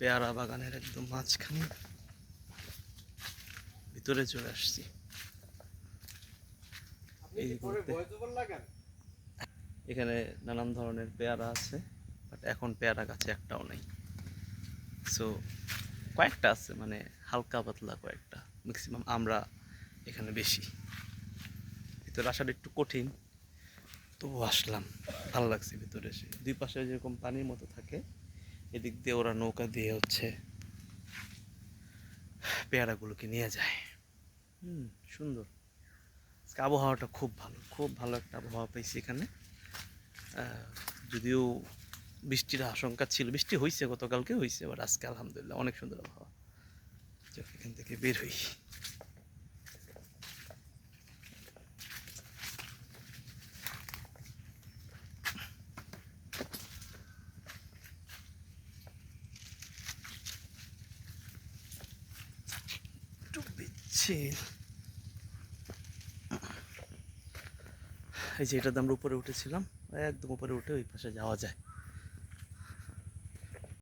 পেয়ারা বাগানের একদম মাঝখানে। ভিতরে চলে আসছি। এই এখানে নানান ধরনের পেয়ারা আছে বাট এখন পেয়ারা গাছে একটাও নেই। সো কয়েকটা আছে মানে হালকা পাতলা কয়েকটা। ম্যাক্সিমাম আমরা এখানে বেশি। ভিতরে আসাটা একটু কঠিন। তবু আসলাম। ভালো লাগছে ভিতরে এসে। দুই পাশে যেরকম পানির মতো থাকে এদিক দিয়ে ওরা নৌকা দিয়ে হচ্ছে পেয়ারাগুলোকে নিয়ে যায়। হুম, সুন্দর। আবহাওয়াটা খুব ভালো খুব ভালো একটা আবহাওয়া পেয়েছি এখানে। যদিও বৃষ্টির আশঙ্কা ছিল, বৃষ্টি হয়েছে গতকালকে হয়েছে এবার আজকে আলহামদুলিল্লাহ অনেক সুন্দর আবহাওয়া। এখান থেকে বের হই একটু এই যে এটাতে আমরা উপরে উঠেছিলাম একদম উপরে উঠে ওই পাশে যাওয়া যায়।